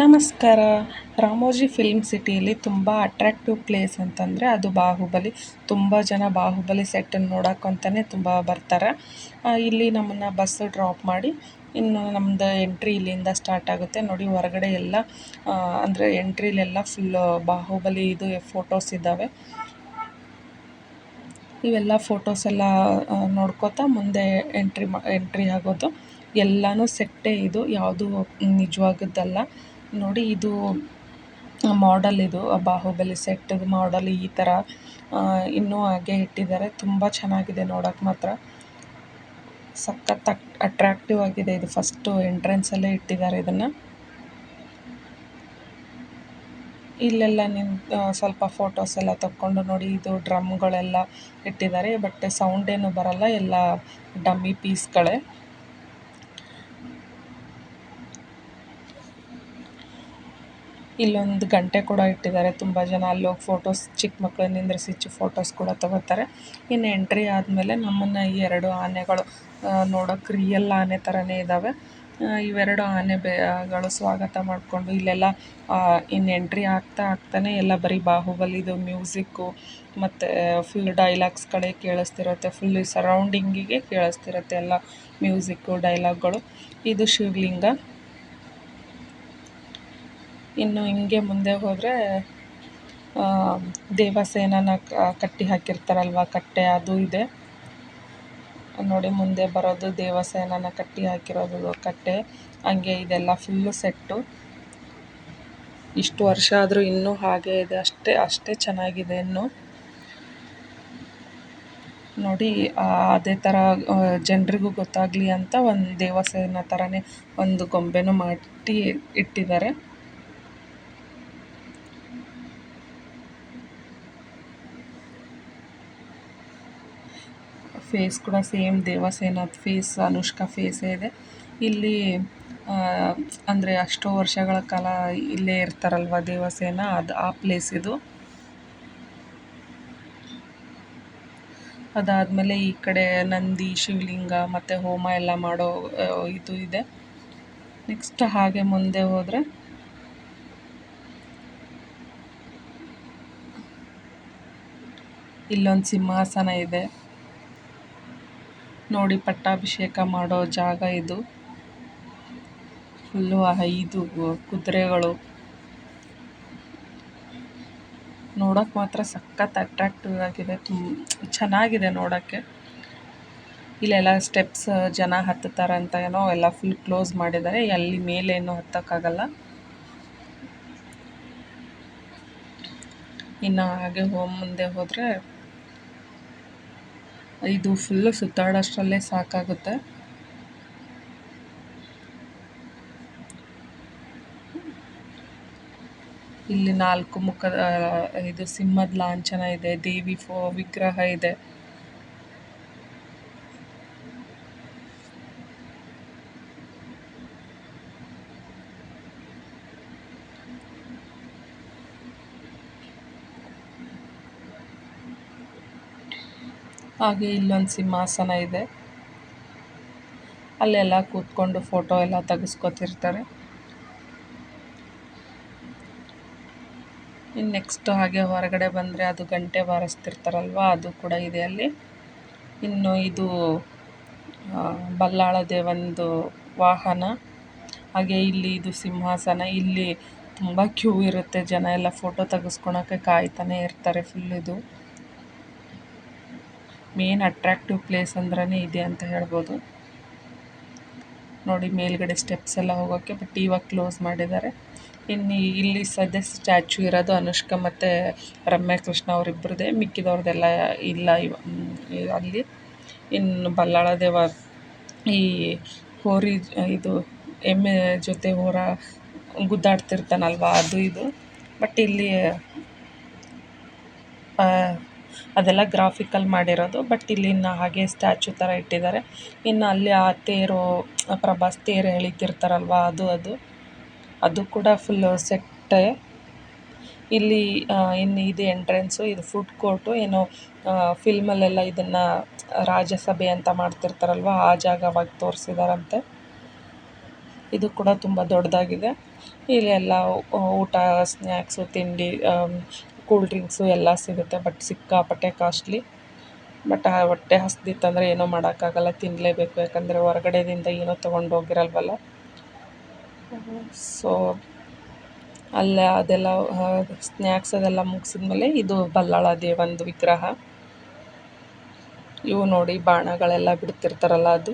ನಮಸ್ಕಾರ. ರಾಮೋಜಿ ಫಿಲ್ಮ್ ಸಿಟಿಯಲ್ಲಿ ತುಂಬ ಅಟ್ರಾಕ್ಟಿವ್ ಪ್ಲೇಸ್ ಅಂತಂದರೆ ಅದು ಬಾಹುಬಲಿ. ತುಂಬ ಜನ ಬಾಹುಬಲಿ ಸೆಟ್ಟನ್ನು ನೋಡೋಕ್ಕಂತಲೇ ತುಂಬ ಬರ್ತಾರೆ. ಇಲ್ಲಿ ನಮ್ಮನ್ನು ಬಸ್ ಡ್ರಾಪ್ ಮಾಡಿ ಇನ್ನು ನಮ್ಮದು ಎಂಟ್ರಿ ಇಲ್ಲಿಂದ ಸ್ಟಾರ್ಟ್ ಆಗುತ್ತೆ. ನೋಡಿ ಹೊರಗಡೆ ಎಲ್ಲ ಅಂದರೆ ಎಂಟ್ರಿಲೆಲ್ಲ ಫುಲ್ಲು ಬಾಹುಬಲಿ ಇದು ಫೋಟೋಸ್ ಇದ್ದಾವೆ. ಇವೆಲ್ಲ ಫೋಟೋಸ್ ಎಲ್ಲ ನೋಡ್ಕೋತಾ ಮುಂದೆ ಎಂಟ್ರಿ ಮಾ ಎಂಟ್ರಿ ಆಗೋದು. ಎಲ್ಲನೂ ಸೆಟ್ಟೇ ಇದು. ಯಾವುದು ನಿಜವಾಗದ್ದಲ್ಲ. ನೋಡಿ ಇದು ಮಾಡಲ್ ಇದು ಬಾಹುಬಲಿ ಸೆಟ್ ಮಾಡಲ್ ಈ ಥರ ಇನ್ನೂ ಹಾಗೆ ಇಟ್ಟಿದ್ದಾರೆ. ತುಂಬ ಚೆನ್ನಾಗಿದೆ ನೋಡೋಕೆ ಮಾತ್ರ. ಸಖತ್ ಅಟ್ರಾಕ್ಟಿವ್ ಆಗಿದೆ ಇದು. ಫಸ್ಟು ಎಂಟ್ರೆನ್ಸಲ್ಲೇ ಇಟ್ಟಿದ್ದಾರೆ ಇದನ್ನು. ಇಲ್ಲೆಲ್ಲ ನಿಂತು ಸ್ವಲ್ಪ ಫೋಟೋಸ್ ಎಲ್ಲ ತಕ್ಕೊಂಡು ನೋಡಿ, ಇದು ಡ್ರಮ್ಗಳೆಲ್ಲ ಇಟ್ಟಿದ್ದಾರೆ ಬಟ್ ಸೌಂಡ್ ಏನು ಬರಲ್ಲ. ಎಲ್ಲ ಡಮ್ಮಿ ಪೀಸ್ಗಳೇ ಇಲ್ಲೊಂದು ಗಂಟೆ ಕೂಡ ಇಟ್ಟಿದ್ದಾರೆ. ತುಂಬ ಜನ ಅಲ್ಲಿ ಹೋಗಿ ಫೋಟೋಸ್ ಚಿಕ್ಕ ಮಕ್ಕಳು ನಿಂದ್ರಿಸಿ ಫೋಟೋಸ್ ಕೂಡ ತಗೋತಾರೆ. ಇನ್ನು ಎಂಟ್ರಿ ಆದಮೇಲೆ ನಮ್ಮನ್ನು ಈ ಎರಡು ಆನೆಗಳು ನೋಡೋಕೆ ರಿಯಲ್ ಆನೆ ಥರನೇ ಇದ್ದಾವೆ ಇವೆರಡು ಆನೆ ಗಳು ಸ್ವಾಗತ ಮಾಡಿಕೊಂಡು ಇಲ್ಲೆಲ್ಲ ಇನ್ನು ಎಂಟ್ರಿ ಆಗ್ತಾ ಆಗ್ತಾನೆ ಎಲ್ಲ ಬರೀ ಬಾಹುಬಲಿದು ಮ್ಯೂಸಿಕ್ಕು ಮತ್ತು ಫುಲ್ ಡೈಲಾಗ್ಸ್ಗಳೇ ಕೇಳಿಸ್ತಿರುತ್ತೆ. ಫುಲ್ ಸರೌಂಡಿಂಗಿಗೆ ಕೇಳಿಸ್ತಿರುತ್ತೆ ಎಲ್ಲ ಮ್ಯೂಸಿಕ್ಕು ಡೈಲಾಗ್ಗಳು ಇದು ಶಿವಲಿಂಗ. ಇನ್ನು ಹಿಂಗೆ ಮುಂದೆ ಹೋದರೆ ದೇವಸೇನನ ಕಟ್ಟಿ ಹಾಕಿರ್ತಾರಲ್ವ, ಕಟ್ಟೆ ಅದು ಇದೆ. ನೋಡಿ, ಮುಂದೆ ಬರೋದು ದೇವಸೇನನ ಕಟ್ಟಿ ಹಾಕಿರೋದು ಕಟ್ಟೆ. ಹಂಗೆ ಇದೆಲ್ಲ ಫುಲ್ಲು ಸೆಟ್ಟು ಇಷ್ಟು ವರ್ಷ ಆದರೂ ಇನ್ನೂ ಹಾಗೆ ಇದೆ, ಅಷ್ಟೇ ಅಷ್ಟೇ ಚೆನ್ನಾಗಿದೆ ಇನ್ನು. ನೋಡಿ ಅದೇ ಥರ ಜನರಿಗೂ ಗೊತ್ತಾಗಲಿ ಅಂತ ಒಂದು ದೇವಸೇನ ಥರನೇ ಒಂದು ಗೊಂಬೆನೂ ಮಾಡಿ ಇಟ್ಟಿದ್ದಾರೆ. ಫೇಸ್ ಕೂಡ ಸೇಮ್ ದೇವಸೇನದ ಫೇಸ್ ಅನುಷ್ಕಾ ಫೇಸೇ ಇದೆ. ಇಲ್ಲಿ ಅಂದರೆ ಅಷ್ಟೋ ವರ್ಷಗಳ ಕಾಲ ಇಲ್ಲೇ ಇರ್ತಾರಲ್ವ ದೇವಸೇನ? ಅದು ಆ ಪ್ಲೇಸ್ ಇದು. ಅದಾದಮೇಲೆ ಈ ಕಡೆ ನಂದಿ, ಶಿವಲಿಂಗ ಮತ್ತು ಹೋಮ ಎಲ್ಲ ಮಾಡೋ ಇದು ಇದೆ. ನೆಕ್ಸ್ಟ್ ಹಾಗೆ ಮುಂದೆ ಹೋದರೆ ಇಲ್ಲೊಂದು ಸಿಂಹಾಸನ ಇದೆ. ನೋಡಿ ಪಟ್ಟಾಭಿಷೇಕ ಮಾಡೋ ಜಾಗ ಇದು. ಫುಲ್ಲು ಐದು ಕುದುರೆಗಳು. ನೋಡೋಕೆ ಮಾತ್ರ ಸಖತ್ ಅಟ್ರಾಕ್ಟಿವ್ ಆಗಿದೆ. ತುಂಬ, ಚೆನ್ನಾಗಿದೆ ನೋಡೋಕ್ಕೆ. ಇಲ್ಲೆಲ್ಲ ಸ್ಟೆಪ್ಸ್ ಜನ ಹತ್ತುತ್ತಾರೆ ಅಂತ ಏನೋ ಎಲ್ಲ ಫುಲ್ ಕ್ಲೋಸ್ ಮಾಡಿದ್ದಾರೆ. ಅಲ್ಲಿ ಮೇಲೇನು ಹತ್ತೋಕ್ಕಾಗಲ್ಲ. ಇನ್ನು ಹಾಗೆ ಹೋಮ್ ಮುಂದೆ ಹೋದರೆ ಇದು ಫುಲ್ಲು ಸುತ್ತಾಡೋಷ್ಟರಲ್ಲೇ ಸಾಕಾಗುತ್ತೆ. ಇಲ್ಲಿ ನಾಲ್ಕು ಮುಖದ ಇದು ಸಿಂಹದ ಲಾಂಛನ ಇದೆ, ದೇವಿ ಫೋ, ವಿಗ್ರಹ ಇದೆ. ಹಾಗೆ ಇಲ್ಲೊಂದು ಸಿಂಹಾಸನ ಇದೆ. ಅಲ್ಲೆಲ್ಲ ಕೂತ್ಕೊಂಡು ಫೋಟೋ ಎಲ್ಲ ತೆಗೆಸ್ಕೊತಿರ್ತಾರೆ. ಇನ್ನು ನೆಕ್ಸ್ಟ್ ಹಾಗೆ ಹೊರಗಡೆ ಬಂದರೆ ಅದು ಗಂಟೆ ಬಾರಿಸ್ತಿರ್ತಾರಲ್ವಾ, ಅದು ಕೂಡ ಇದೆ ಅಲ್ಲಿ. ಇನ್ನು ಇದು ಬಲ್ಲಾಳ ದೇವಂದು ವಾಹನ. ಹಾಗೆ ಇಲ್ಲಿ ಇದು ಸಿಂಹಾಸನ. ಇಲ್ಲಿ ತುಂಬ ಕ್ಯೂ ಇರುತ್ತೆ. ಜನ ಎಲ್ಲ ಫೋಟೋ ತೆಗೆಸ್ಕೊಳಕ್ಕೆ ಕಾಯ್ತಾನೆ ಇರ್ತಾರೆ ಫುಲ್ ಇದು. ಮೇನ್ ಅಟ್ರಾಕ್ಟಿವ್ ಪ್ಲೇಸ್ ಅಂದ್ರೇ ಇದೆ ಅಂತ ಹೇಳ್ಬೋದು. ನೋಡಿ, ಮೇಲ್ಗಡೆ ಸ್ಟೆಪ್ಸ್ ಎಲ್ಲ ಹೋಗೋಕ್ಕೆ ಬಟ್ ಇವಾಗ ಕ್ಲೋಸ್ ಮಾಡಿದ್ದಾರೆ. ಇನ್ನು ಇಲ್ಲಿ ಸದ್ಯ ಸ್ಟ್ಯಾಚು ಇರೋದು ಅನುಷ್ಕಾ ಮತ್ತು ರಮ್ಯ ಕೃಷ್ಣ ಅವರಿಬ್ಬರದೇ ಮಿಕ್ಕಿದವ್ರದ್ದೆಲ್ಲ ಇಲ್ಲ ಇವ ಅಲ್ಲಿ. ಇನ್ನು ಬಲ್ಲಾಳ ದೇವ ಈ ಹೋರಿ, ಇದು ಎಮ್ಮೆ ಜೊತೆ ಹೋರ, ಗುದ್ದಾಡ್ತಿರ್ತಾನಲ್ವ, ಅದು ಇದು. ಬಟ್ ಇಲ್ಲಿ ಅದೆಲ್ಲ ಗ್ರಾಫಿಕಲ್ ಮಾಡಿರೋದು ಬಟ್ ಇಲ್ಲಿ ಇನ್ನು ಹಾಗೆ ಸ್ಟ್ಯಾಚು ಥರ ಇಟ್ಟಿದ್ದಾರೆ. ಇನ್ನು ಅಲ್ಲಿ ಆ ತೇರು, ಪ್ರಭಾಸ್ ತೇರು ಎಳಿತಿರ್ತಾರಲ್ವ, ಅದು ಅದು. ಅದು ಕೂಡ ಫುಲ್ಲು ಸೆಟ್ಟೇ ಇಲ್ಲಿ ಇನ್ನು ಇದು ಎಂಟ್ರೆನ್ಸು ಇದು ಫುಡ್ ಕೋರ್ಟು ಏನೋ ಫಿಲ್ಮಲ್ಲೆಲ್ಲ ಇದನ್ನು ರಾಜ್ಯಸಭೆ ಅಂತ ಮಾಡ್ತಿರ್ತಾರಲ್ವ, ಆ ಜಾಗವಾಗಿ ತೋರಿಸಿದಾರಂತೆ. ಇದು ಕೂಡ ತುಂಬ ದೊಡ್ಡದಾಗಿದೆ. ಇಲ್ಲಿ ಎಲ್ಲ ಊಟ ಸ್ನ್ಯಾಕ್ಸು ತಿಂಡಿ ಕೂಲ್ ಡ್ರಿಂಕ್ಸು ಎಲ್ಲ ಸಿಗುತ್ತೆ ಬಟ್ ಸಿಕ್ಕಾಪಟ್ಟೆ ಕಾಸ್ಟ್ಲಿ ಬಟ್ ಆ ಹೊಟ್ಟೆ ಹಸ್ದಿತ್ತಂದರೆ ಏನೂ ಮಾಡೋಕ್ಕಾಗಲ್ಲ ತಿನ್ನಲೇಬೇಕು ಯಾಕಂದರೆ ಹೊರಗಡೆದಿಂದ ಏನೂ ತೊಗೊಂಡು ಹೋಗಿರಲ್ವಲ್ಲ? ಸೊ ಅಲ್ಲೇ ಅದೆಲ್ಲ ಸ್ನ್ಯಾಕ್ಸ್ ಅದೆಲ್ಲ ಮುಗಿಸಿದ್ಮೇಲೆ ಇದು ಬಲ್ಲಾಳ ದೇವಂದು ವಿಗ್ರಹ. ಇವು ನೋಡಿ ಬಾಣಗಳೆಲ್ಲ ಬಿಡ್ತಿರ್ತಾರಲ್ಲ ಅದು.